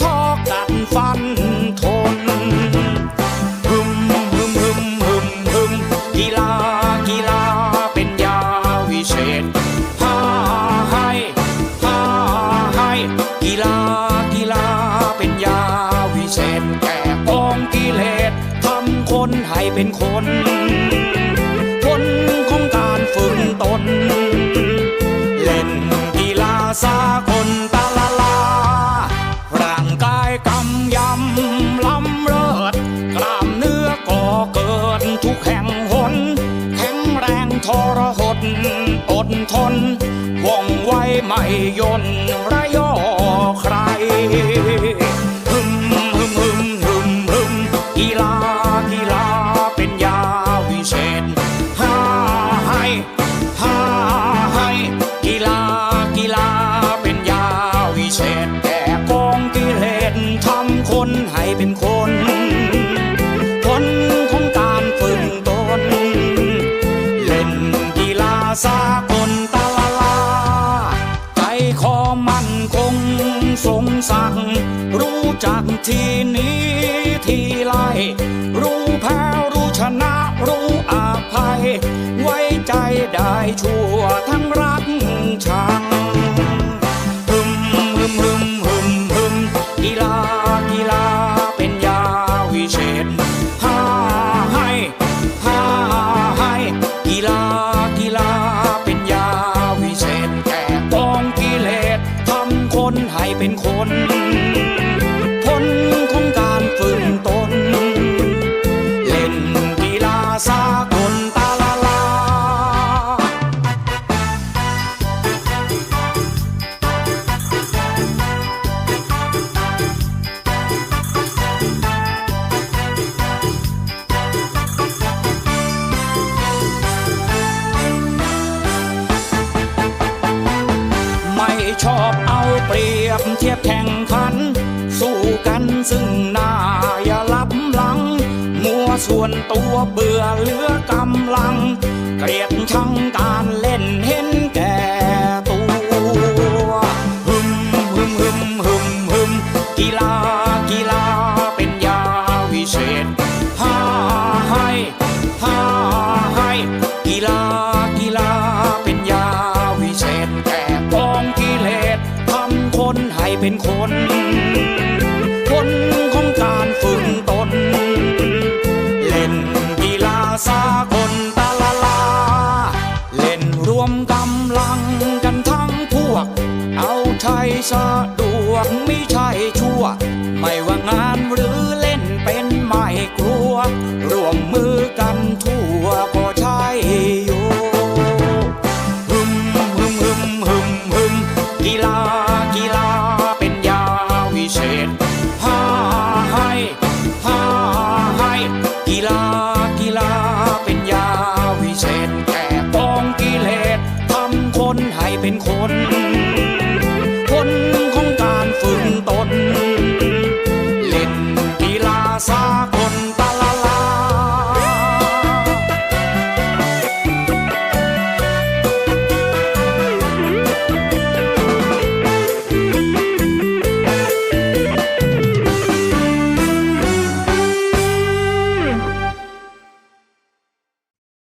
พอกันฟันทนฮึมฮึมฮึมฮึมฮึมกีฬากีฬาเป็นยาวิเศษพาให้พาให้กีฬากีฬาเป็นยาวิเศษแก่กองกิเลสทำคนให้เป็นคนผลของการฝึกตน ทรหดอดทนว่องไวไม่ยนระยอใครฮึมฮึมฮึมฮึมฮึมกีฬากีฬาเป็นยาวิเศษฮ่าให้ฮ่าให้กีฬากีฬาเป็นยาวิเศษแก่กองกิเลสทำคนให้เป็นคน รู้จักทีนี้ทีไรรู้แพ้รู้ชนะรู้อาภัย ไว้ใจได้ชั่วทั้งรักชังฮึมฮึมฮึมฮึมฮึมกีฬากีฬาเป็นยาวิเศษฮ่าให้ฮ่าให้กีฬากีฬาเป็นยาวิเศษแก่กองกิเลสทำคนให้เป็นคน รียบเทียบแข่งขัน สู้กันซึ่งหน้าอย่าลับหลัง มัวส่วนตัวเบื่อเหลือกำลัง เกลียดชังการเล่นเห็นแก่ตัวฮึมฮึมฮึมฮึมฮึมกีฬากีฬาเป็นยาวิเศษฮ่าให้ฮ่าให้กีฬา กำลังกันทั้งพวก เอาใทยสะดวกไม่ใช่ชั่ว ไม่ว่างานหรือ